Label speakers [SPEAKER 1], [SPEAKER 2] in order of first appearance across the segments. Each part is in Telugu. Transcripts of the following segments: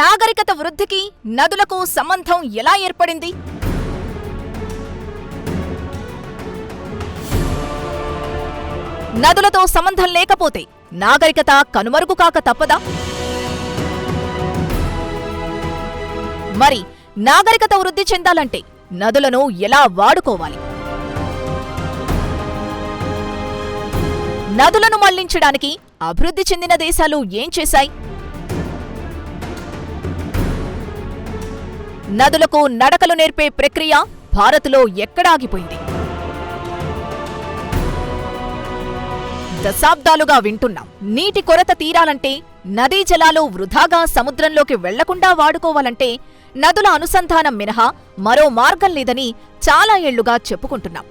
[SPEAKER 1] నాగరికత వృద్ధికి నదులకు సంబంధం ఎలా ఏర్పడింది? నదులతో సంబంధం లేకపోతే నాగరికత కనుమరుగు కాక తప్పదా? మరి నాగరికత వృద్ధి చెందాలంటే నదులను ఎలా వాడుకోవాలి? నదులను మళ్ళించడానికి అభివృద్ధి చెందిన దేశాలు ఏం చేశాయి? నదులకు నడకలు నేర్పే ప్రక్రియ భారత్లో ఎక్కడాగిపోయింది? దశాబ్దాలుగా వింటున్నాం. నీటి కొరత తీరాలంటే నదీ జలాలు వృధాగా సముద్రంలోకి వెళ్ళకుండా వాడుకోవాలంటే నదుల అనుసంధానం మినహా మరో మార్గం లేదని చాలా ఏళ్ళుగా చెప్పుకుంటున్నాం.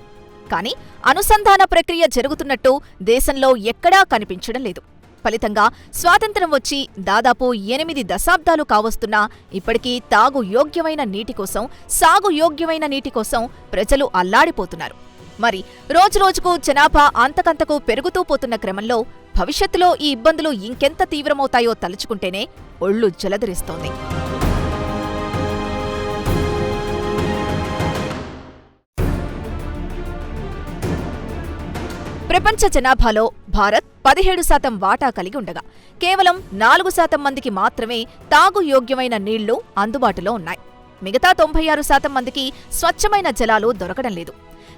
[SPEAKER 1] కానీ అనుసంధాన ప్రక్రియ జరుగుతున్నట్టు దేశంలో ఎక్కడా కనిపించడం లేదు. ఫలితంగా స్వాతంత్ర్యం వచ్చి దాదాపు ఎనిమిది దశాబ్దాలు కావస్తున్నా ఇప్పటికీ తాగు యోగ్యమైన నీటి కోసం సాగు యోగ్యమైన నీటి కోసం ప్రజలు అల్లాడిపోతున్నారు. మరి రోజురోజుకు జనాభా అంతకంతకు పెరుగుతూ పోతున్న క్రమంలో భవిష్యత్తులో ఈ ఇబ్బందులు ఇంకెంత తీవ్రమవుతాయో తలుచుకుంటేనే ఒళ్ళు జలధరిస్తోంది. ప్రపంచ జనాభాలో భారత్ పదిహేడు శాతం వాటా కలిగి ఉండగా కేవలం నాలుగు శాతం మందికి మాత్రమే తాగు యోగ్యమైన నీళ్ళు అందుబాటులో ఉన్నాయి. మిగతా తొంభై ఆరు శాతం మందికి స్వచ్ఛమైన జలాలు దొరకడం లేదు.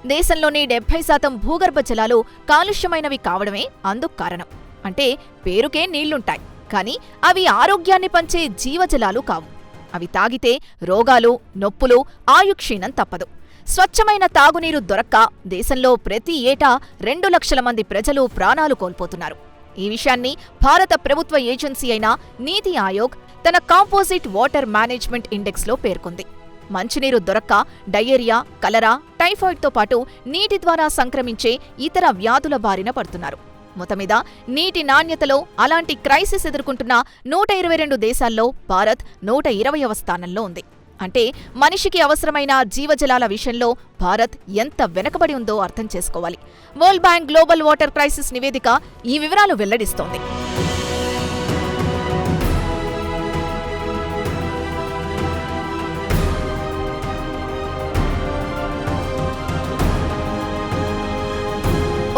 [SPEAKER 1] దేశంలోని డెబ్బై శాతం భూగర్భ జలాలు కాలుష్యమైనవి కావడమే అందుకు కారణం. అంటే పేరుకే నీళ్ళుంటాయి కానీ అవి ఆరోగ్యాన్ని పంచే జీవజలాలు కావు. అవి తాగితే రోగాలు నొప్పులు ఆయుక్షీణం తప్పదు. స్వచ్ఛమైన తాగునీరు దొరక్క దేశంలో ప్రతి ఏటా రెండు లక్షల మంది ప్రజలు ప్రాణాలు కోల్పోతున్నారు. ఈ విషయాన్ని భారత ప్రభుత్వ ఏజెన్సీ అయిన నీతి ఆయోగ్ తన కాంపోజిట్ వాటర్ మేనేజ్మెంట్ ఇండెక్స్లో పేర్కొంది. మంచినీరు దొరక్క డయేరియా కలరా టైఫాయిడ్తో పాటు నీటి ద్వారా సంక్రమించే ఇతర వ్యాధుల బారిన పడుతున్నారు. మొత్తమీద నీటి నాణ్యతలో అలాంటి క్రైసిస్ ఎదుర్కొంటున్న నూట ఇరవై రెండు దేశాల్లో భారత్ నూట ఇరవయవ స్థానంలో ఉంది. అంటే మనిషికి అవసరమైన జీవజలాల విషయంలో భారత్ ఎంత వెనకబడి ఉందో అర్థం చేసుకోవాలి. World bank global water crisis నివేదిక ఈ వివరాలు వెల్లడిస్తోంది.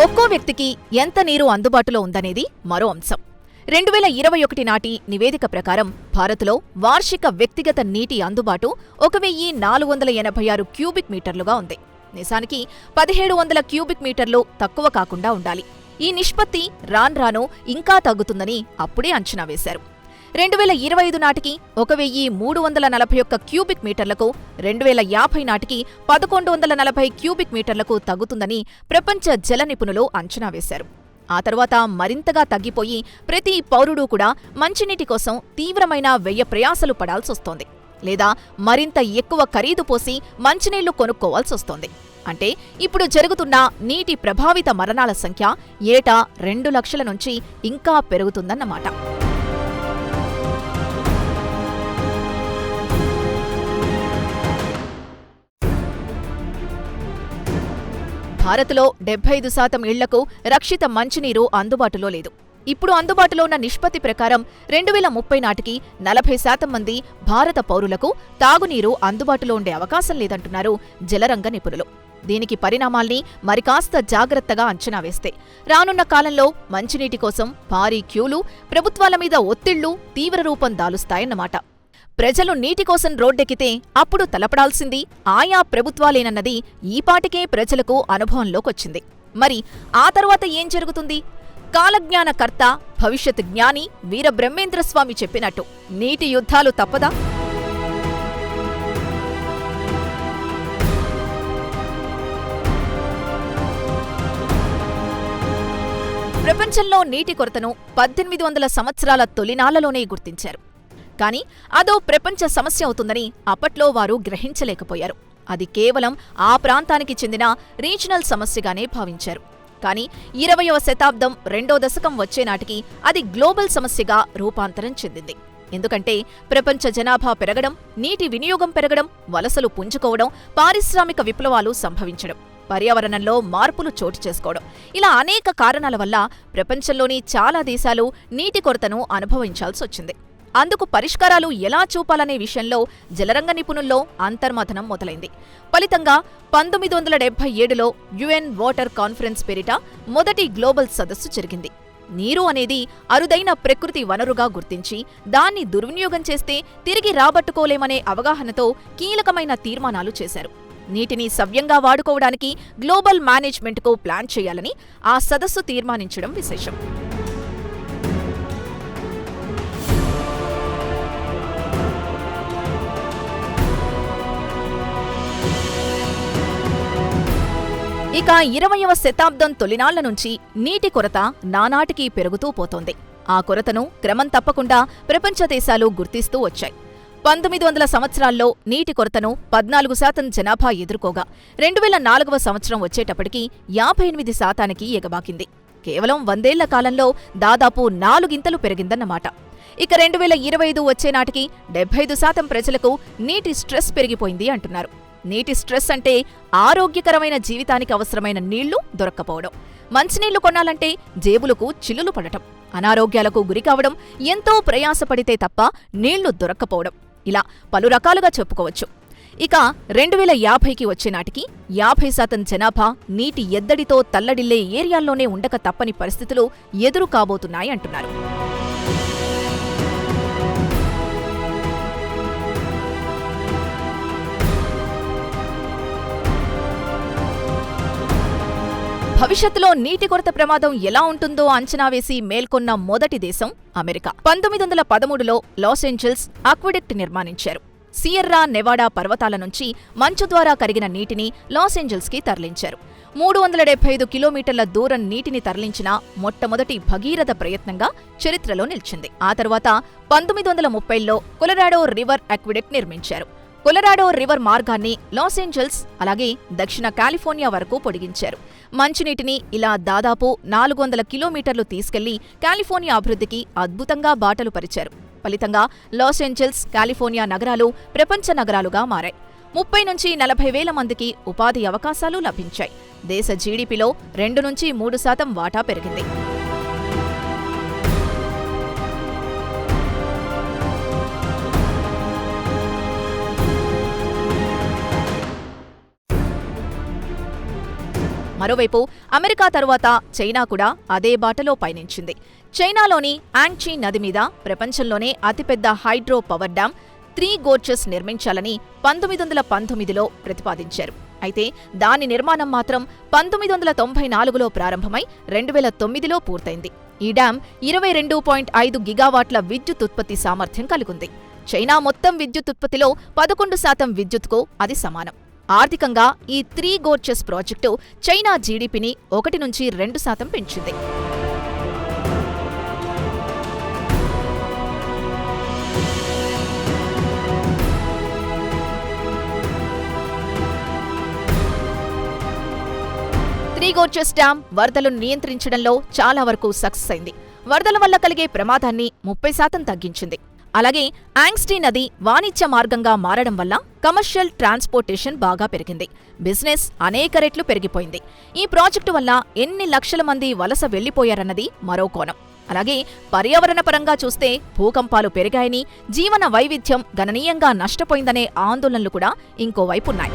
[SPEAKER 1] ఒక్కో వ్యక్తికి ఎంత నీరు అందుబాటులో ఉందనేది మరో అంశం. రెండు వేల ఇరవై ఒకటి నాటి నివేదిక ప్రకారం భారత్లో వార్షిక వ్యక్తిగత నీటి అందుబాటు ఒక వెయ్యి నాలుగు వందల ఎనభై ఆరు క్యూబిక్ మీటర్లుగా ఉంది. నిజానికి పదిహేడు వందల క్యూబిక్ మీటర్లు తక్కువ కాకుండా ఉండాలి. ఈ నిష్పత్తి రాన్రాను ఇంకా తగ్గుతుందని అప్పుడే అంచనా వేశారు. రెండు వేల ఇరవై ఐదు నాటికి ఒక వెయ్యి మూడు వందల నలభై ఒక్క క్యూబిక్ మీటర్లకు రెండు వేల యాభై నాటికి పదకొండు వందల నలభై క్యూబిక్ మీటర్లకు తగ్గుతుందని ప్రపంచ జల నిపుణులు అంచనా వేశారు. ఆ తర్వాత మరింతగా తగ్గిపోయి ప్రతి పౌరుడు కూడా మంచినీటి కోసం తీవ్రమైన వ్యయ ప్రయాసలు పడాల్సొస్తోంది లేదా మరింత ఎక్కువ ఖరీదు పోసి మంచినీళ్ళు కొనుక్కోవాల్సొస్తోంది అంటే ఇప్పుడు జరుగుతున్న నీటి ప్రభావిత మరణాల సంఖ్య ఏటా రెండు లక్షల నుంచి ఇంకా పెరుగుతుందన్నమాట. భారత్లో డెబ్బై ఐదు శాతం ఇళ్ళకు రక్షిత మంచినీరు అందుబాటులో లేదు. ఇప్పుడు అందుబాటులో ఉన్న నిష్పత్తి ప్రకారం రెండు వేల ముప్పై నాటికి నలభై శాతం మంది భారత పౌరులకు తాగునీరు అందుబాటులో ఉండే అవకాశం లేదంటున్నారు జలరంగ నిపుణులు. దీనికి పరిణామాల్ని మరికాస్త జాగ్రత్తగా అంచనా వేస్తే రానున్న కాలంలో మంచినీటి కోసం భారీ క్యూలు ప్రభుత్వాల మీద ఒత్తిళ్ళు తీవ్ర రూపం దాలుస్తాయన్నమాట. ప్రజలు నీటి కోసం రోడ్డెక్కితే అప్పుడు తలపడాల్సింది ఆయా ప్రభుత్వాలేనన్నది ఈపాటికే ప్రజలకు అనుభవంలోకొచ్చింది. మరి ఆ తరువాత ఏం జరుగుతుంది? కాలజ్ఞానకర్త భవిష్యత్ జ్ఞాని వీరబ్రహ్మేంద్రస్వామి చెప్పినట్టు నీటి యుద్ధాలు తప్పదా? ప్రపంచంలో నీటి కొరతను పద్దెనిమిది వందల సంవత్సరాల తొలినాళ్ళలోనే గుర్తించారు. కానీ అదో ప్రపంచ సమస్య అవుతుందని అప్పట్లో వారు గ్రహించలేకపోయారు. అది కేవలం ఆ ప్రాంతానికి చెందిన రీజనల్ సమస్యగానే భావించారు. కానీ ఇరవయవ శతాబ్దం రెండో దశకం వచ్చేనాటికి అది గ్లోబల్ సమస్యగా రూపాంతరం చెందింది. ఎందుకంటే ప్రపంచ జనాభా పెరగడం నీటి వినియోగం పెరగడం వలసలు పుంజుకోవడం పారిశ్రామిక విప్లవాలు సంభవించడం పర్యావరణంలో మార్పులు చోటు చేసుకోవడం ఇలా అనేక కారణాల వల్ల ప్రపంచంలోని చాలా దేశాలు నీటి కొరతను అనుభవించాల్సి వచ్చింది. అందుకు పరిష్కారాలు ఎలా చూపాలనే విషయంలో జలరంగ నిపుణుల్లో అంతర్మథనం మొదలైంది. ఫలితంగా పంతొమ్మిది వందల డెబ్బై ఏడులో యుఎన్ వాటర్ కాన్ఫరెన్స్ పేరిట మొదటి గ్లోబల్ సదస్సు జరిగింది. నీరు అనేది అరుదైన ప్రకృతి వనరుగా గుర్తించి దాన్ని దుర్వినియోగం చేస్తే తిరిగి రాబట్టుకోలేమనే అవగాహనతో కీలకమైన తీర్మానాలు చేశారు. నీటిని సవ్యంగా వాడుకోవడానికి గ్లోబల్ మేనేజ్మెంట్కు ప్లాన్ చేయాలని ఆ సదస్సు తీర్మానించడం విశేషం. ఇక ఇరవయవ శతాబ్దం తొలినాళ్ళ నుంచి నీటి కొరత నానాటికి పెరుగుతూ పోతోంది. ఆ కొరతను క్రమం తప్పకుండా ప్రపంచ దేశాలు గుర్తిస్తూ వచ్చాయి. పంతొమ్మిది వందల సంవత్సరాల్లో నీటి కొరతను పద్నాలుగు శాతం జనాభా ఎదుర్కోగా రెండు వేల నాలుగవ సంవత్సరం వచ్చేటప్పటికి యాభై ఎనిమిది శాతానికి ఎగబాకింది. కేవలం వందేళ్ళ కాలంలో దాదాపు నాలుగింతలు పెరిగిందన్నమాట. ఇక రెండు వేల ఇరవై ఐదు వచ్చే నాటికి డెబ్బై ఐదు శాతం ప్రజలకు నీటి స్ట్రెస్ పెరిగిపోయింది అంటున్నారు. నీటి స్ట్రెస్ అంటే ఆరోగ్యకరమైన జీవితానికి అవసరమైన నీళ్ళు దొరక్కపోవడం. మంచినీళ్ళు కొనాలంటే జేబులకు చిల్లులు పడటం. అనారోగ్యాలకు గురికావడం ఎంతో ప్రయాసపడితే తప్ప నీళ్ళు దొరక్కపోవడం. ఇలా పలు రకాలుగా చెప్పుకోవచ్చు. ఇక రెండు వేల యాభైకి వచ్చే నాటికి యాభై శాతం జనాభా నీటి ఎద్దడితో తల్లడిల్లే ఏరియాల్లోనే ఉండక తప్పని పరిస్థితులు ఎదురు కాబోతున్నాయి అంటున్నారు. భవిష్యత్తులో నీటి కొరత ప్రమాదం ఎలా ఉంటుందో అంచనా వేసి మేల్కొన్న మొదటి దేశం అమెరికా. పంతొమ్మిది వందల పదమూడులో లాస్ ఏంజల్స్ అక్విడెక్ట్ నిర్మాణించారు. సియర్రా నెవాడా పర్వతాల నుంచి మంచు ద్వారా కరిగిన నీటిని లాస్ ఏంజల్స్కి తరలించారు. మూడు వందల డెబ్బై ఐదు కిలోమీటర్ల దూరం నీటిని తరలించిన మొట్టమొదటి భగీరథ ప్రయత్నంగా చరిత్రలో నిలిచింది. ఆ తర్వాత పంతొమ్మిది వందల ముప్పైలో కొలరాడో రివర్ అక్విడెక్ట్ నిర్మించారు. కొలరాడో రివర్ మార్గాన్ని లాస్ ఏంజల్స్ అలాగే దక్షిణ కాలిఫోర్నియా వరకు పొడిగించారు. మంచినీటిని ఇలా దాదాపు నాలుగు వందల కిలోమీటర్లు తీసుకెళ్ళి కాలిఫోర్నియా అభివృద్ధికి అద్భుతంగా బాటలు పరిచారు. ఫలితంగా లాస్ ఏంజల్స్ కాలిఫోర్నియా నగరాలు ప్రపంచ నగరాలుగా మారాయి. ముప్పై నుంచి నలభై వేల మందికి ఉపాధి అవకాశాలు లభించాయి. దేశ జీడీపీలో రెండు నుంచి మూడు శాతం వాటా పెరిగింది. మరోవైపు అమెరికా తరువాత చైనా కూడా అదే బాటలో పయనించింది. చైనాలోని యాంగ్చీ నది మీద ప్రపంచంలోనే అతిపెద్ద hydro power dam three gorges నిర్మించాలని పంతొమ్మిది వందల పంతొమ్మిదిలో ప్రతిపాదించారు. అయితే దాని నిర్మాణం మాత్రం పంతొమ్మిది వందల తొంభై నాలుగులో ప్రారంభమై రెండు వేల తొమ్మిదిలో పూర్తయింది. ఈ డ్యాం ఇరవై రెండు పాయింట్ ఐదు గిగావాట్ల విద్యుత్ ఉత్పత్తి సామర్థ్యం కలిగింది. చైనా మొత్తం విద్యుత్ ఉత్పత్తిలో పదకొండు శాతం విద్యుత్కు అది సమానం. ఆర్థికంగా ఈ త్రీ గోర్చెస్ ప్రాజెక్టు చైనా జీడీపీని ఒకటి నుంచి రెండు శాతం పెంచింది. త్రీగోర్చెస్ డ్యాం వరదలను నియంత్రించడంలో చాలా వరకు సక్సెస్ అయింది. వరదల వల్ల కలిగే ప్రమాదాన్ని ముప్పై శాతం తగ్గించింది. అలాగే యాంగ్స్టీ నది వాణిజ్య మార్గంగా మారడం వల్ల కమర్షియల్ ట్రాన్స్పోర్టేషన్ బాగా పెరిగింది. బిజినెస్ అనేక రెట్లు పెరిగిపోయింది. ఈ ప్రాజెక్టు వల్ల ఎన్ని లక్షల మంది వలస వెళ్ళిపోయారన్నది మరో కోణం. అలాగే పర్యావరణ పరంగా చూస్తే భూకంపాలు పెరిగాయని జీవన వైవిధ్యం గణనీయంగా నష్టపోయిందనే ఆందోళనలు కూడా ఇంకోవైపున్నాయి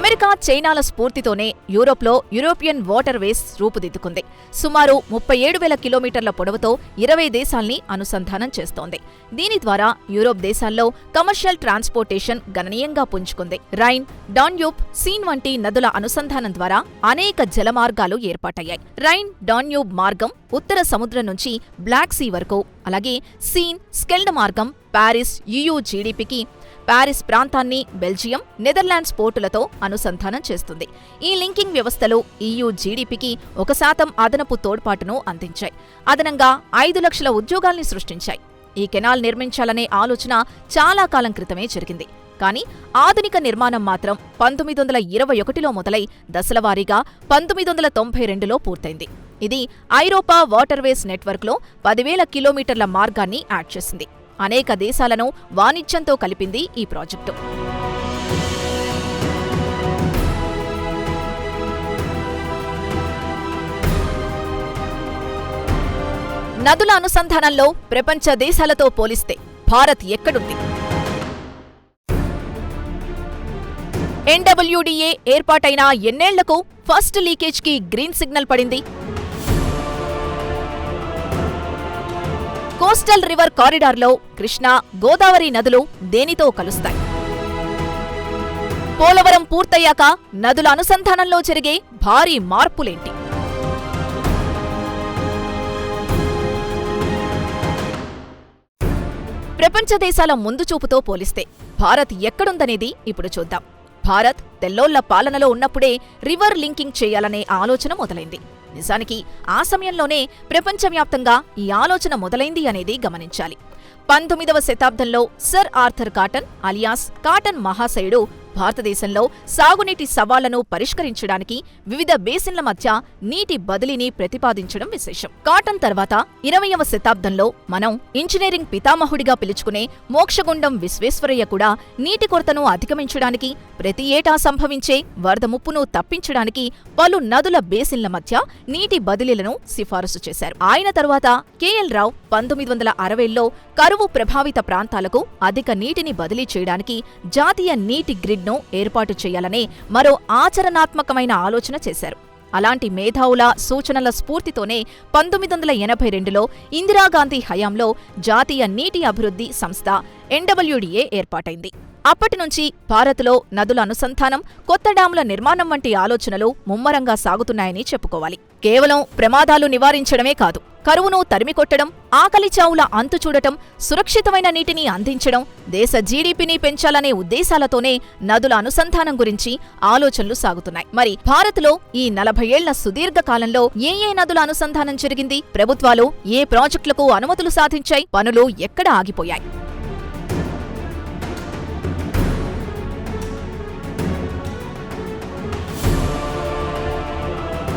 [SPEAKER 1] అమెరికా చైనాల స్ఫూర్తితోనే యూరోప్లో యూరోపియన్ వాటర్ వేస్ రూపుదిద్దుకుంది. సుమారు ముప్పై ఏడు వేల కిలోమీటర్ల పొడవుతో ఇరవై దేశాల్ని అనుసంధానం చేస్తోంది. దీని ద్వారా యూరోప్ దేశాల్లో కమర్షియల్ ట్రాన్స్పోర్టేషన్ గణనీయంగా పుంజుకుంది. రైన్ డాన్యూబ్ సీన్ వంటి నదుల అనుసంధానం ద్వారా అనేక జలమార్గాలు ఏర్పాటయ్యాయి. రైన్ డాన్యూబ్ మార్గం ఉత్తర సముద్రం నుంచి బ్లాక్ సీ వరకు అలాగే సీన్ స్కెల్డ్ మార్గం ప్యారిస్ యుయూ జీడీపీకి ప్యారిస్ ప్రాంతాన్ని బెల్జియం నెదర్లాండ్స్ పోర్టులతో అనుసంధానం చేస్తుంది. ఈ లింకింగ్ వ్యవస్థలు ఈయూ జీడీపీకి ఒక శాతం అదనపు తోడ్పాటును అందించాయి. అదనంగా ఐదు లక్షల ఉద్యోగాల్ని సృష్టించాయి. ఈ కెనాల్ నిర్మించాలనే ఆలోచన చాలా కాలం క్రితమే జరిగింది. కానీ ఆధునిక నిర్మాణం మాత్రం పంతొమ్మిది వందల ఇరవై ఒకటిలో మొదలై దశలవారీగా పంతొమ్మిది వందల తొంభై రెండులో పూర్తయింది. ఇది ఐరోపా వాటర్వేస్ నెట్వర్క్లో పదివేల కిలోమీటర్ల మార్గాన్ని యాడ్ చేసింది. అనేక దేశాలను వాణిజ్యంతో కలిపింది ఈ ప్రాజెక్టు. నదుల అనుసంధానంలో ప్రపంచ దేశాలతో పోలిస్తే భారత్ ఎక్కడుంది? ఎన్డబ్ల్యూడీఏ ఏర్పాటైన ఎన్నేళ్ళకు ఫస్ట్ లీకేజ్కి గ్రీన్ సిగ్నల్ పడింది. కోస్టల్ రివర్ కారిడార్లో కృష్ణా గోదావరి నదులు దేనితో కలుస్తాయి? పోలవరం పూర్తయ్యాక నదుల అనుసంధానంలో జరిగే భారీ మార్పులేంటి? ప్రపంచ దేశాల ముందు చూపుతో పోలిస్తే భారత్ ఎక్కడుందనేది ఇప్పుడు చూద్దాం. భారత్ తెల్లోళ్ళ పాలనలో ఉన్నప్పుడే రివర్ లింకింగ్ చేయాలనే ఆలోచన మొదలైంది. నిజానికి ఆ సమయంలోనే ప్రపంచవ్యాప్తంగా ఈ ఆలోచన మొదలైంది అనేది గమనించాలి. పంతొమ్మిదవ శతాబ్దంలో sir Arthur Cotton alias Cotton మహాశయుడు భారతదేశంలో సాగునీటి సవాళ్ళను పరిష్కరించడానికి వివిధ బేసిన్ల మధ్య నీటి బదిలీని ప్రతిపాదించడం విశేషం. కాటన్ తర్వాత ఇరవయవ శతాబ్దంలో మనం ఇంజనీరింగ్ పితామహుడిగా పిలుచుకునే మోక్షగుండం విశ్వేశ్వరయ్య కూడా నీటి కొరతను అధిగమించడానికి ప్రతి ఏటా సంభవించే వరద ముప్పును తప్పించడానికి పలు నదుల బేసిన్ల మధ్య నీటి బదిలీలను సిఫారసు చేశారు. ఆయన తరువాత కెఎల్ రావు పంతొమ్మిది వందల అరవైలో కరువు ప్రభావిత ప్రాంతాలకు అధిక నీటిని బదిలీ చేయడానికి జాతీయ నీటి గ్రిడ్ ను ఏర్పాటు చేయాలనే మరో ఆచరణాత్మకమైన ఆలోచన చేశారు. అలాంటి మేధావుల సూచనల స్ఫూర్తితోనే పంతొమ్మిది వందల ఎనభై రెండులో ఇందిరాగాంధీ హయాంలో జాతీయ నీటి అభివృద్ధి సంస్థ ఎన్డబ్ల్యూడీఏ ఏర్పాటైంది. అప్పటి నుంచి భారత్లో నదుల అనుసంధానం కొత్త డాముల నిర్మాణం వంటి ఆలోచనలు ముమ్మరంగా సాగుతున్నాయని చెప్పుకోవాలి. కేవలం ప్రమాదాలు నివారించడమే కాదు కరువును తరిమికొట్టడం ఆకలి చావుల అంతు చూడటం సురక్షితమైన నీటిని అందించడం దేశ జీడీపీని పెంచాలనే ఉద్దేశాలతోనే నదుల అనుసంధానం గురించి ఆలోచనలు సాగుతున్నాయి. మరి భారత్లో ఈ నలభై ఏళ్ళ సుదీర్ఘ కాలంలో ఏ ఏ నదుల అనుసంధానం జరిగింది? ప్రభుత్వాలు ఏ ప్రాజెక్టులకు అనుమతులు సాధించాయి? పనులు ఎక్కడ ఆగిపోయాయి?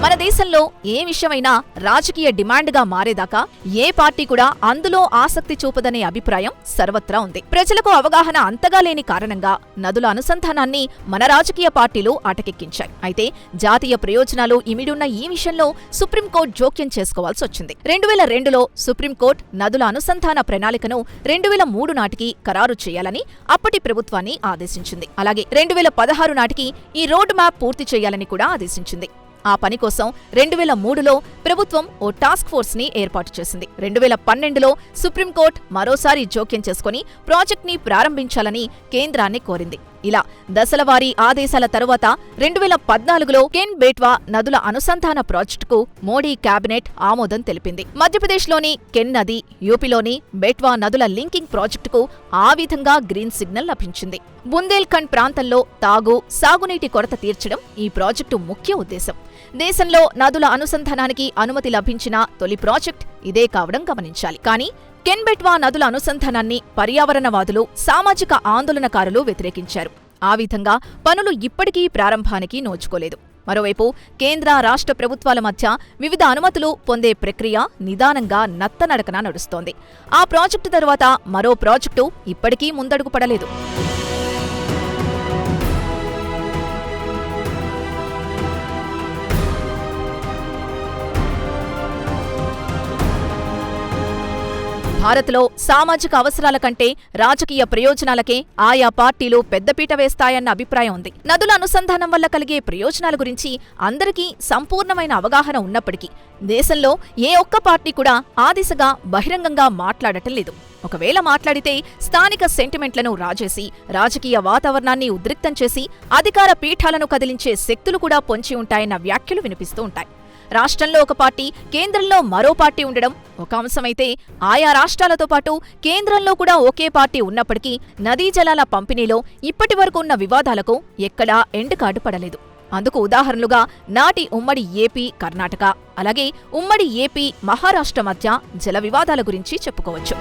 [SPEAKER 1] మన దేశంలో ఏ విషయమైనా రాజకీయ డిమాండ్గా మారేదాకా ఏ పార్టీ కూడా అందులో ఆసక్తి చూపదనే అభిప్రాయం సర్వత్రా ఉంది. ప్రజలకు అవగాహన అంతగా లేని కారణంగా నదుల అనుసంధానాన్ని మన రాజకీయ పార్టీలు అటకెక్కించాయి. అయితే జాతీయ ప్రయోజనాలు ఇమిడున్న ఈ విషయంలో సుప్రీంకోర్టు జోక్యం చేసుకోవాల్సి వచ్చింది. రెండు వేల రెండులో సుప్రీంకోర్టు నదుల అనుసంధాన ప్రణాళికను రెండు వేల మూడు నాటికి ఖరారు చేయాలని అప్పటి ప్రభుత్వాన్ని ఆదేశించింది. అలాగే రెండు వేల పదహారు నాటికి ఈ రోడ్ మ్యాప్ పూర్తి చేయాలని కూడా ఆదేశించింది. ఆ పని కోసం రెండు వేల మూడులో ప్రభుత్వం ఓ టాస్క్ ఫోర్స్ని ఏర్పాటు చేసింది. రెండు వేల పన్నెండులో సుప్రీంకోర్టు మరోసారి జోక్యం చేసుకుని ప్రాజెక్ట్ని ప్రారంభించాలని కేంద్రాన్ని కోరింది. ఇలా దశలవారీ ఆదేశాల తరువాత రెండు వేల పద్నాలుగులో కెన్ బేట్వా నదుల అనుసంధాన ప్రాజెక్టుకు మోడీ కేబినెట్ ఆమోదం తెలిపింది. మధ్యప్రదేశ్లోని కెన్ నది యూపీలోని బేట్వా నదుల లింకింగ్ ప్రాజెక్టుకు ఆ విధంగా గ్రీన్ సిగ్నల్ లభించింది. బుందేల్ఖండ్ ప్రాంతంలో తాగు సాగునీటి కొరత తీర్చడం ఈ ప్రాజెక్టు ముఖ్య ఉద్దేశం. దేశంలో నదుల అనుసంధానానికి అనుమతి లభించిన తొలి ప్రాజెక్ట్ ఇదే కావడం గమనించాలి. కానీ కెన్బెట్వా నదుల అనుసంధానాన్ని పర్యావరణవాదులు సామాజిక ఆందోళనకారులు వ్యతిరేకించారు. ఆ విధంగా పనులు ఇప్పటికీ ప్రారంభానికి నోచుకోలేదు. మరోవైపు కేంద్ర రాష్ట్ర ప్రభుత్వాల మధ్య వివిధ అనుమతులు పొందే ప్రక్రియ నిదానంగా నత్తనడకన నడుస్తోంది. ఆ ప్రాజెక్టు తరువాత మరో ప్రాజెక్టు ఇప్పటికీ ముందడుగు పడలేదు. భారత్లో సామాజిక అవసరాల కంటే రాజకీయ ప్రయోజనాలకే ఆయా పార్టీలు పెద్దపీట వేస్తాయన్న అభిప్రాయం ఉంది. నదుల అనుసంధానం వల్ల కలిగే ప్రయోజనాల గురించి అందరికీ సంపూర్ణమైన అవగాహన ఉన్నప్పటికీ దేశంలో ఏ ఒక్క పార్టీ కూడా ఆ దిశగా బహిరంగంగా మాట్లాడటం లేదు. ఒకవేళ మాట్లాడితే స్థానిక సెంటిమెంట్లను రాజేసి రాజకీయ వాతావరణాన్ని ఉద్రిక్తం చేసి అధికార పీఠాలను కదిలించే శక్తులు కూడా పొంచి ఉంటాయన్న వ్యాఖ్యలు వినిపిస్తూ ఉంటాయి. రాష్ట్రంలో ఒక పార్టీ కేంద్రంలో మరో పార్టీ ఉండడం ఒక అంశమైతే ఆయా రాష్ట్రాలతో పాటు కేంద్రంలో కూడా ఒకే పార్టీ ఉన్నప్పటికీ నదీ జలాల పంపిణీలో ఇప్పటి వరకు ఉన్న వివాదాలకు ఎక్కడా ఎండుకాడు పడలేదు. అందుకు ఉదాహరణలుగా నాటి ఉమ్మడి ఏపీ కర్ణాటక అలాగే ఉమ్మడి ఏపీ మహారాష్ట్ర మధ్య జల వివాదాల గురించి చెప్పుకోవచ్చు.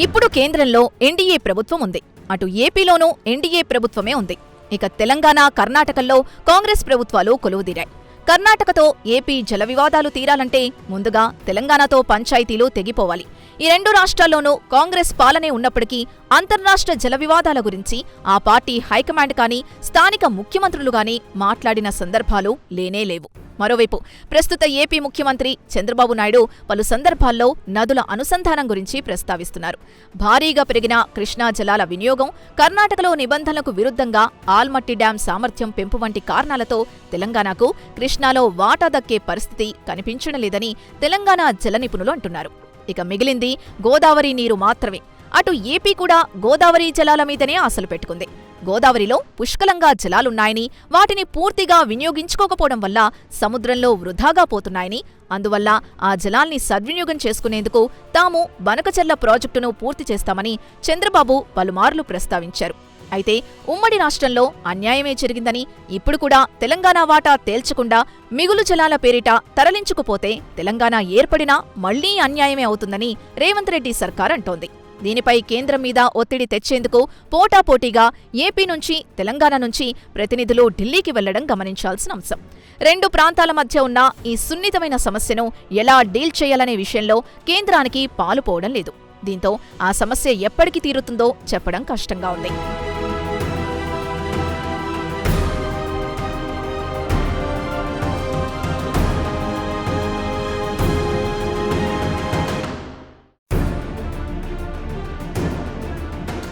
[SPEAKER 1] ఇప్పుడు కేంద్రంలో ఎన్డీఏ ప్రభుత్వం ఉంది. అటు ఏపీలోనూ ఎన్డీఏ ప్రభుత్వమే ఉంది. ఇక తెలంగాణ కర్ణాటకల్లో కాంగ్రెస్ ప్రభుత్వాలు కొలువుదీరాయి. కర్ణాటకతో ఏపీ జల వివాదాలు తీరాలంటే ముందుగా తెలంగాణతో పంచాయతీలు తెగిపోవాలి. ఈ రెండు రాష్ట్రాల్లోనూ కాంగ్రెస్ పాలనే ఉన్నప్పటికీ అంతర్రాష్ట్ర జల వివాదాల గురించి ఆ పార్టీ హైకమాండ్ కానీ స్థానిక ముఖ్యమంత్రులు కానీ మాట్లాడిన సందర్భాలు లేనేలేవు మరోవైపు ప్రస్తుత ఏపీ ముఖ్యమంత్రి చంద్రబాబు నాయుడు పలు సందర్భాల్లో నదుల అనుసంధానం గురించి ప్రస్తావిస్తున్నారు. భారీగా పెరిగిన కృష్ణా జలాల వినియోగం కర్ణాటకలో నిబంధనలకు విరుద్ధంగా ఆల్మట్టి డ్యాం సామర్థ్యం పెంపు వంటి కారణాలతో తెలంగాణకు కృష్ణాలో వాటా దక్కే పరిస్థితి కనిపించడం లేదని తెలంగాణ జల నిపుణులు అంటున్నారు. ఇక మిగిలింది గోదావరి నీరు మాత్రమే. అటు ఏపీ కూడా గోదావరి జలాల మీదనే ఆశలు పెట్టుకుంది. గోదావరిలో పుష్కలంగా జలాలున్నాయని వాటిని పూర్తిగా వినియోగించుకోకపోవడం వల్ల సముద్రంలో వృధాగా పోతున్నాయని అందువల్ల ఆ జలాల్ని సద్వినియోగం చేసుకునేందుకు తాము బనకచర్ల ప్రాజెక్టును పూర్తి చేస్తామని చంద్రబాబు పలుమార్లు ప్రస్తావించారు. అయితే ఉమ్మడి రాష్ట్రంలో అన్యాయమే జరిగిందని ఇప్పుడు కూడా తెలంగాణ వాటా తేల్చకుండా మిగులు జలాల పేరిట తరలించుకుపోతే తెలంగాణ ఏర్పడినా మళ్ళీ అన్యాయమే అవుతుందని రేవంత్ రెడ్డి సర్కార్ అంటోంది. దీనిపై కేంద్రం మీద ఒత్తిడి తెచ్చేందుకు పోటాపోటీగా ఏపీ నుంచి తెలంగాణ నుంచి ప్రతినిధులు ఢిల్లీకి వెళ్ళడం గమనించాల్సిన అంశం. రెండు ప్రాంతాల మధ్య ఉన్న ఈ సున్నితమైన సమస్యను ఎలా డీల్ చేయాలనే విషయంలో కేంద్రానికి పాలుపోవడం లేదు. దీంతో ఆ సమస్య ఎప్పటికి తీరుతుందో చెప్పడం కష్టంగా ఉంది.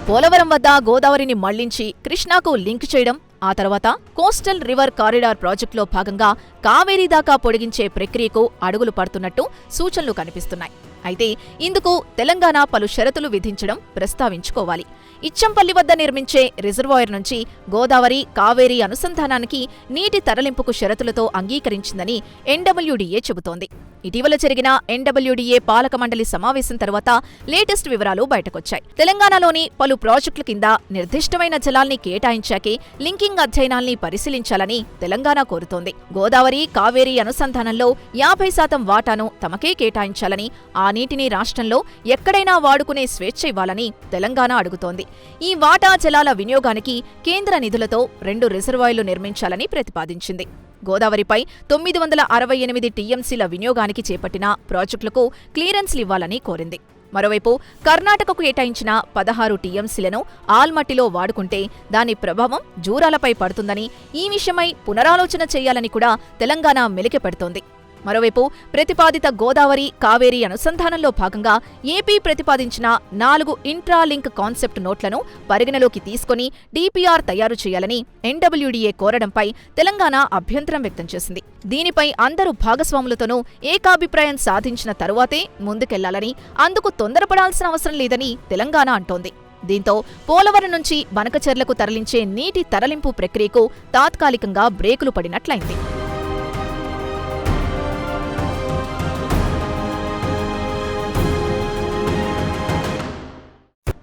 [SPEAKER 1] పోలవరం వద్ద గోదావరిని మళ్ళించి కృష్ణాకు లింక్ చేయడం ఆ తర్వాత కోస్టల్ రివర్ కారిడార్ ప్రాజెక్టులో భాగంగా కావేరీ దాకా పొడిగించే ప్రక్రియకు అడుగులు పడుతున్నట్టు సూచనలు కనిపిస్తున్నాయి. అయితే ఇందుకు తెలంగాణ పలు షరతులు విధించడం ప్రస్తావించుకోవాలి. ఇచ్చంపల్లి వద్ద నిర్మించే రిజర్వాయర్ నుంచి గోదావరి కావేరీ అనుసంధానానికి నీటి తరలింపుకు షరతులతో అంగీకరించిందని ఎన్డబ్ల్యూడీఏ చెబుతోంది. ఇటీవల జరిగిన ఎన్డబ్ల్యూడీఏ పాలక మండలి సమావేశం తర్వాత లేటెస్ట్ వివరాలు బయటకొచ్చాయి. తెలంగాణలోని పలు ప్రాజెక్టుల కింద నిర్దిష్టమైన జలాల్ని కేటాయించాకే లింకింగ్ అధ్యయనాల్ని పరిశీలించాలని తెలంగాణ కోరుతోంది. గోదావరి కావేరీ అనుసంధానంలో యాభై శాతం వాటాను తమకే కేటాయించాలని ఆ నీటిని రాష్ట్రంలో ఎక్కడైనా వాడుకునే స్వేచ్ఛ ఇవ్వాలని తెలంగాణ అడుగుతోంది. ఈ వాటాజలాల వినియోగానికి కేంద్ర నిధులతో రెండు రిజర్వాయర్లు నిర్మించాలని ప్రతిపాదించింది. గోదావరిపై తొమ్మిది వందల అరవై ఎనిమిది టీఎంసీల వినియోగానికి చేపట్టిన ప్రాజెక్టులకు క్లియరెన్స్లు ఇవ్వాలని కోరింది. మరోవైపు కర్ణాటకకు కేటాయించిన పదహారు టీఎంసీలను ఆల్మట్టిలో వాడుకుంటే దాని ప్రభావం జూరాలపై పడుతుందని ఈ విషయమై పునరాలోచన చేయాలని కూడా తెలంగాణ మెలికెపెడుతోంది. మరోవైపు ప్రతిపాదిత గోదావరి కావేరి అనుసంధానంలో భాగంగా ఏపీ ప్రతిపాదించిన నాలుగు ఇంట్రాలింక్ కాన్సెప్ట్ నోట్లను పరిగణలోకి తీసుకుని డీపీఆర్ తయారు చేయాలని ఎన్డబ్ల్యూడీఏ కోరడంపై తెలంగాణ అభ్యంతరం వ్యక్తం చేసింది. దీనిపై అందరూ భాగస్వాములతోనూ ఏకాభిప్రాయం సాధించిన తరువాతే ముందుకెళ్ళాలని అందుకు తొందరపడాల్సిన అవసరం లేదని తెలంగాణ అంటోంది. దీంతో పోలవరం నుంచి బనకచెర్లకు తరలించే నీటి తరలింపు ప్రక్రియకు తాత్కాలికంగా బ్రేకులు పడినట్లయింది.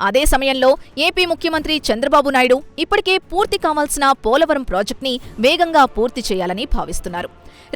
[SPEAKER 1] అదే సమయంలో ఏపీ ముఖ్యమంత్రి చంద్రబాబు నాయుడు ఇప్పటికే పూర్తి కావాల్సిన పోలవరం ప్రాజెక్టుని వేగంగా పూర్తి చేయాలని భావిస్తున్నారు.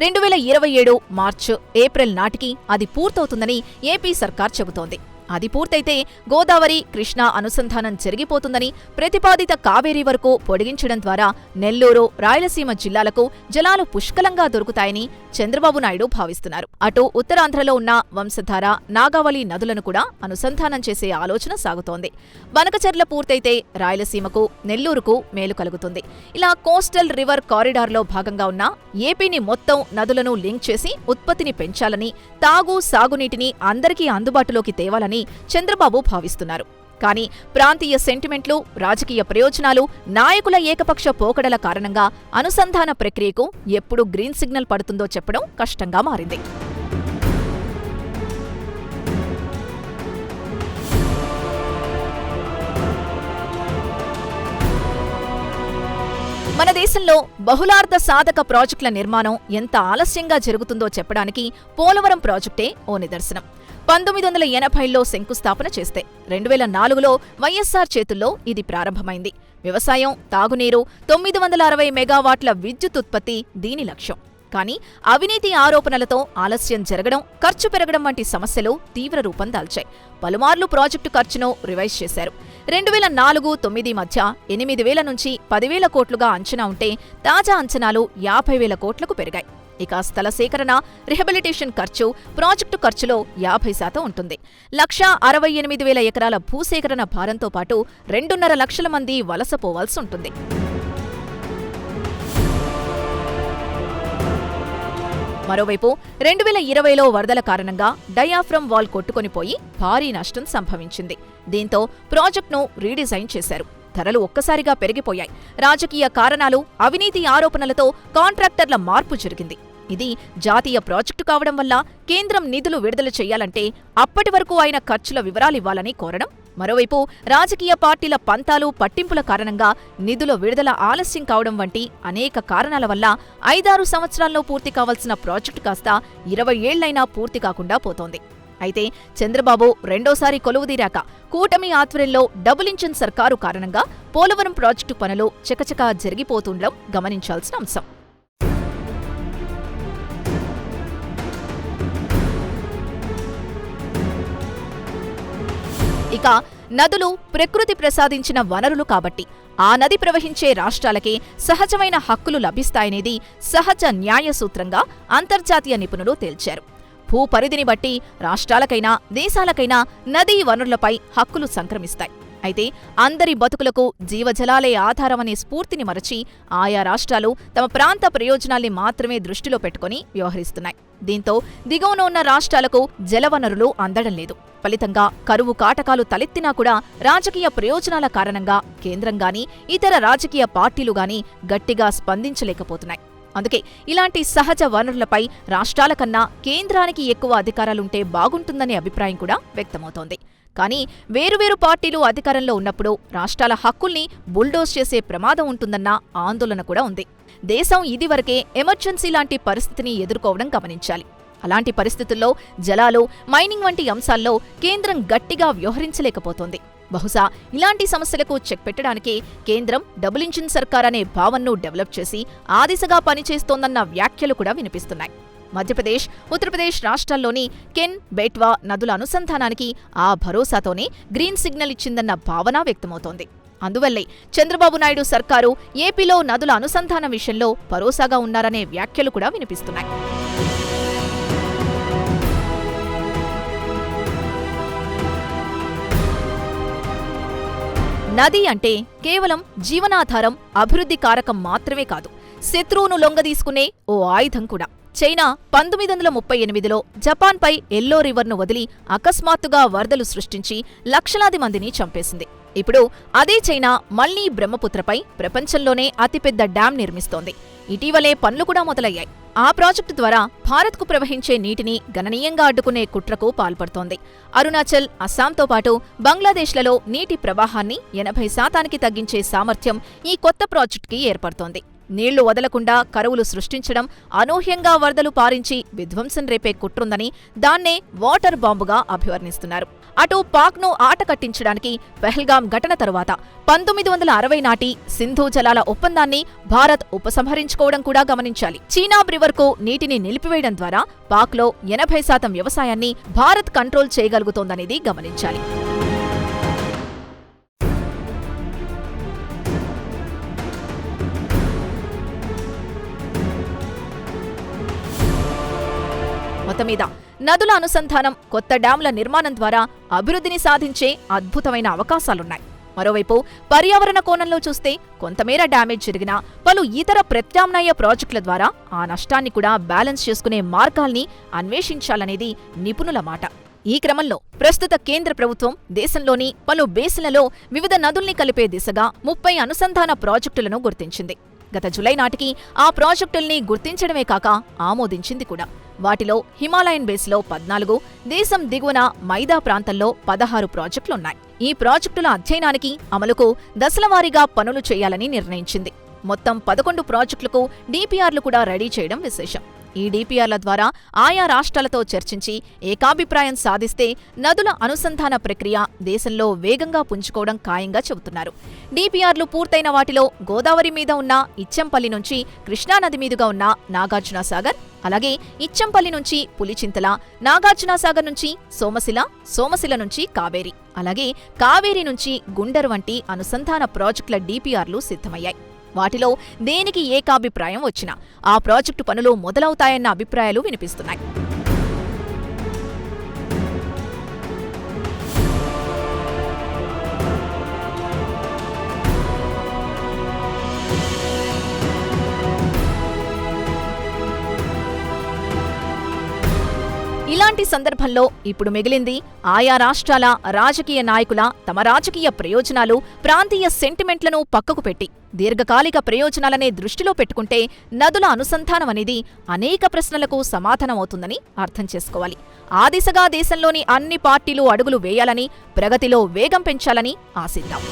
[SPEAKER 1] రెండు వేల ఇరవై ఏడు మార్చ్ ఏప్రిల్ నాటికి అది పూర్తవుతుందని ఏపీ సర్కార్ చెబుతోంది. అది పూర్తయితే గోదావరి కృష్ణా అనుసంధానం జరిగిపోతుందని ప్రతిపాదిత కావేరీ వరకు పొడిగించడం ద్వారా నెల్లూరు రాయలసీమ జిల్లాలకు జలాలు పుష్కలంగా దొరుకుతాయని చంద్రబాబు నాయుడు భావిస్తున్నారు. అటు ఉత్తరాంధ్రలో ఉన్న వంశధార నాగావళి నదులను కూడా అనుసంధానం చేసే ఆలోచన సాగుతోంది. వనకచర్ల పూర్తయితే రాయలసీమకు నెల్లూరుకు మేలు కలుగుతుంది. ఇలా కోస్టల్ రివర్ కారిడార్లో భాగంగా ఉన్న ఏపీని మొత్తం నదులను లింక్ చేసి ఉత్పత్తిని పెంచాలని తాగు సాగునీటిని అందరికీ అందుబాటులోకి తేవాలని చంద్రబాబు భావిస్తున్నారు. కానీ ప్రాంతీయ సెంటిమెంట్లు రాజకీయ ప్రయోజనాలు నాయకుల ఏకపక్ష పోకడల కారణంగా అనుసంధాన ప్రక్రియకు ఎప్పుడు గ్రీన్ సిగ్నల్ పడుతుందో చెప్పడం కష్టంగా మారింది. మన దేశంలో బహుళార్థ సాధక ప్రాజెక్టుల నిర్మాణం ఎంత ఆలస్యంగా జరుగుతుందో చెప్పడానికి పోలవరం ప్రాజెక్టే ఓ నిదర్శనం. పంతొమ్మిది వందల ఎనభైలో శంకుస్థాపన చేస్తే రెండు వేల నాలుగులో వైఎస్సార్ చేతుల్లో ఇది ప్రారంభమైంది. వ్యవసాయం తాగునీరు తొమ్మిది వందల అరవై మెగావాట్ల విద్యుత్ ఉత్పత్తి దీని లక్ష్యం. కానీ అవినీతి ఆరోపణలతో ఆలస్యం జరగడం ఖర్చు పెరగడం వంటి సమస్యలు తీవ్ర రూపం దాల్చాయి. పలుమార్లు ప్రాజెక్టు ఖర్చును రివైజ్ చేశారు. రెండు వేల నాలుగు తొమ్మిది మధ్య ఎనిమిది వేల నుంచి పదివేల కోట్లుగా అంచనా ఉంటే తాజా అంచనాలు యాభై వేల కోట్లకు పెరిగాయి. ఇక స్థల సేకరణ రిహబిలిటేషన్ ఖర్చు ప్రాజెక్టు ఖర్చులో యాభై శాతం ఉంటుంది. లక్షా అరవై ఎనిమిది వేల ఎకరాల భూసేకరణ భారంతో పాటు రెండున్నర లక్షల మంది వలసపోవాల్సి ఉంటుంది. మరోవైపు రెండు వేల ఇరవైలో వరదల కారణంగా డయాఫ్రమ్ వాల్ కొట్టుకొనిపోయి భారీ నష్టం సంభవించింది. దీంతో ప్రాజెక్టును రీడిజైన్ చేశారు. ధరలు ఒక్కసారిగా పెరిగిపోయాయి. రాజకీయ కారణాలు అవినీతి ఆరోపణలతో కాంట్రాక్టర్ల మార్పు జరిగింది. ఇది జాతీయ ప్రాజెక్టు కావడం వల్ల కేంద్రం నిధులు విడుదల చేయాలంటే అప్పటి వరకు ఆయన ఖర్చుల వివరాలివ్వాలని కోరడం. మరోవైపు రాజకీయ పార్టీల పంతాలు పట్టింపుల కారణంగా నిధుల విడుదల ఆలస్యం కావడం వంటి అనేక కారణాల వల్ల ఐదారు సంవత్సరాల్లో పూర్తి కావాల్సిన ప్రాజెక్టు కాస్త ఇరవై ఏళ్ళైనా పూర్తి కాకుండా పోతోంది. అయితే చంద్రబాబు రెండోసారి కొలువుదీరాక కూటమి ఆధ్వర్యంలో డబుల్ ఇంజన్ సర్కారు కారణంగా పోలవరం ప్రాజెక్టు పనులు చకచకా జరిగిపోతుండడం గమనించాల్సిన అంశం. ఇక నదులు ప్రకృతి ప్రసాదించిన వనరులు కాబట్టి ఆ నది ప్రవహించే రాష్ట్రాలకే సహజమైన హక్కులు లభిస్తాయనేది సహజ న్యాయ సూత్రంగా అంతర్జాతీయ నిపుణులు తేల్చారు. భూపరిధిని బట్టి రాష్ట్రాలకైనా దేశాలకైనా నదీ వనరులపై హక్కులు సంక్రమిస్తాయి. అయితే అందరి బతుకులకు జీవజలాలే ఆధారమనే స్ఫూర్తిని మరచి ఆయా రాష్ట్రాలు తమ ప్రాంత ప్రయోజనాల్ని మాత్రమే దృష్టిలో పెట్టుకుని వ్యవహరిస్తున్నాయి. దీంతో దిగువన ఉన్న రాష్ట్రాలకు జలవనరులు అందడం లేదు. ఫలితంగా కరువు కాటకాలు తలెత్తినా కూడా రాజకీయ ప్రయోజనాల కారణంగా కేంద్రం గాని ఇతర రాజకీయ పార్టీలు గాని గట్టిగా స్పందించలేకపోతున్నాయి. అందుకే ఇలాంటి సహజ వనరులపై రాష్ట్రాల కన్నా కేంద్రానికి ఎక్కువ అధికారాలుంటే బాగుంటుందనే అభిప్రాయం కూడా వ్యక్తమవుతోంది. కానీ వేరువేరు పార్టీలు అధికారంలో ఉన్నప్పుడు రాష్ట్రాల హక్కుల్ని బుల్డోజ్ చేసే ప్రమాదం ఉంటుందన్న ఆందోళన కూడా ఉంది. దేశం ఇదివరకే ఎమర్జెన్సీ లాంటి పరిస్థితిని ఎదుర్కోవడం గమనించాలి. అలాంటి పరిస్థితుల్లో జలాలు మైనింగ్ వంటి అంశాల్లో కేంద్రం గట్టిగా వ్యవహరించలేకపోతోంది. బహుశా ఇలాంటి సమస్యలకు చెక్ పెట్టడానికి కేంద్రం డబుల్ ఇంజిన్ సర్కార్ అనే భావన్ను డెవలప్ చేసి ఆ దిశగా పనిచేస్తోందన్న వ్యాఖ్యలు కూడా వినిపిస్తున్నాయి. మధ్యప్రదేశ్ ఉత్తరప్రదేశ్ రాష్ట్రాల్లోని కెన్ బేట్వా నదుల అనుసంధానానికి ఆ భరోసాతోనే గ్రీన్ సిగ్నల్ ఇచ్చిందన్న భావన వ్యక్తమవుతోంది. అందువల్లే చంద్రబాబు నాయుడు సర్కారు ఏపీలో నదుల అనుసంధానం విషయంలో భరోసాగా ఉన్నారనే వ్యాఖ్యలు కూడా వినిపిస్తున్నాయి. నది అంటే కేవలం జీవనాధారం అభివృద్ధి కారకం మాత్రమే కాదు. శత్రువును లొంగదీసుకునే ఓ ఆయుధం కూడా. చైనా పంతొమ్మిది వందల ముప్పై ఎనిమిదిలో జపాన్పై ఎల్లో రివర్ను వదిలి అకస్మాత్తుగా వరదలు సృష్టించి లక్షలాది మందిని చంపేసింది. ఇప్పుడు అదే చైనా మళ్ళీ బ్రహ్మపుత్రపై ప్రపంచంలోనే అతిపెద్ద డ్యాం నిర్మిస్తోంది. ఇటీవలే పనులు కూడా మొదలయ్యాయి. ఆ ప్రాజెక్టు ద్వారా భారత్కు ప్రవహించే నీటిని గణనీయంగా అడ్డుకునే కుట్రకు పాల్పడుతోంది. అరుణాచల్ అస్సాంతో పాటు బంగ్లాదేశ్లలో నీటి ప్రవాహాన్ని ఎనభై శాతానికి తగ్గించే సామర్థ్యం ఈ కొత్త ప్రాజెక్టుకి ఏర్పడుతోంది. నీళ్ళు వదలకుండా కరువులు సృష్టించడం అనూహ్యంగా వరదలు పారించి విధ్వంసం రేపే కుట్రుందని దాన్నే వాటర్ బాంబుగా అభివర్ణిస్తున్నారు. అటు పాక్ను ఆట కట్టించడానికి పెహల్గాం ఘటన తరువాత పంతొమ్మిది వందల అరవై నాటి సింధు జలాల ఒప్పందాన్ని భారత్ ఉపసంహరించుకోవడం కూడా గమనించాలి. చీనాబ్ రివర్కు నీటిని నిలిపివేయడం ద్వారా పాక్లో ఎనభై శాతం వ్యవసాయాన్ని భారత్ కంట్రోల్ చేయగలుగుతోందనేది గమనించాలి. మొత్తం మీద నదుల అనుసంధానం కొత్త డ్యాంల నిర్మాణం ద్వారా అభివృద్ధిని సాధించే అద్భుతమైన అవకాశాలున్నాయి. మరోవైపు పర్యావరణ కోణంలో చూస్తే కొంతమేర డ్యామేజ్ జరిగినా పలు ఇతర ప్రత్యామ్నాయ ప్రాజెక్టుల ద్వారా ఆ నష్టాన్ని కూడా బ్యాలెన్స్ చేసుకునే మార్గాల్ని అన్వేషించాలనేది నిపుణుల మాట. ఈ క్రమంలో ప్రస్తుత కేంద్ర ప్రభుత్వం దేశంలోని పలు బేసిన్లలో వివిధ నదుల్ని కలిపే దిశగా ముప్పై అనుసంధాన ప్రాజెక్టులను గుర్తించింది. గత జులై నాటికి ఆ ప్రాజెక్టుల్ని గుర్తించడమే కాక ఆమోదించింది కూడా. వాటిలో హిమాలయన్ బేస్లో పద్నాలుగు దేశం దిగువన మైదా ప్రాంతంలో పదహారు ప్రాజెక్టులున్నాయి. ఈ ప్రాజెక్టుల అధ్యయనానికి అమలుకు దశలవారీగా పనులు చేయాలని నిర్ణయించింది. మొత్తం పదకొండు ప్రాజెక్టులకు డీపీఆర్లు కూడా రెడీ చేయడం విశేషం. ఈ డిపిఆర్ల ద్వారా ఆయా రాష్ట్రాలతో చర్చించి ఏకాభిప్రాయం సాధిస్తే నదుల అనుసంధాన ప్రక్రియ దేశంలో వేగంగా పుంజుకోవడం ఖాయంగా చెబుతున్నారు. డిపిఆర్లు పూర్తయిన వాటిలో గోదావరి మీద ఉన్న ఇచ్చంపల్లి నుంచి కృష్ణానది మీదుగా ఉన్న నాగార్జునసాగర్ అలాగే ఇచ్చంపల్లి నుంచి పులిచింతల నాగార్జునసాగర్ నుంచి సోమశిల సోమశిల నుంచి కావేరి అలాగే కావేరి నుంచి గుండర్ వంటి అనుసంధాన ప్రాజెక్టుల డీపీఆర్లు సిద్ధమయ్యాయి. వాటిలో దేనికి ఏకాభిప్రాయం వచ్చినా ఆ ప్రాజెక్టు పనులు మొదలవుతాయన్న అభిప్రాయాలు వినిపిస్తున్నాయి. ఇలాంటి సందర్భంలో ఇప్పుడు మిగిలింది ఆయా రాష్ట్రాల రాజకీయ నాయకుల తమ రాజకీయ ప్రయోజనాలు ప్రాంతీయ సెంటిమెంట్లను పక్కకు పెట్టి దీర్ఘకాలిక ప్రయోజనాలనే దృష్టిలో పెట్టుకుంటే నదుల అనుసంధానం అనేది అనేక ప్రశ్నలకు సమాధానమవుతుందని అర్థం చేసుకోవాలి. ఆ దిశగా దేశంలోని అన్ని పార్టీలు అడుగులు వేయాలని ప్రగతిలో వేగం పెంచాలని ఆశిద్దాం.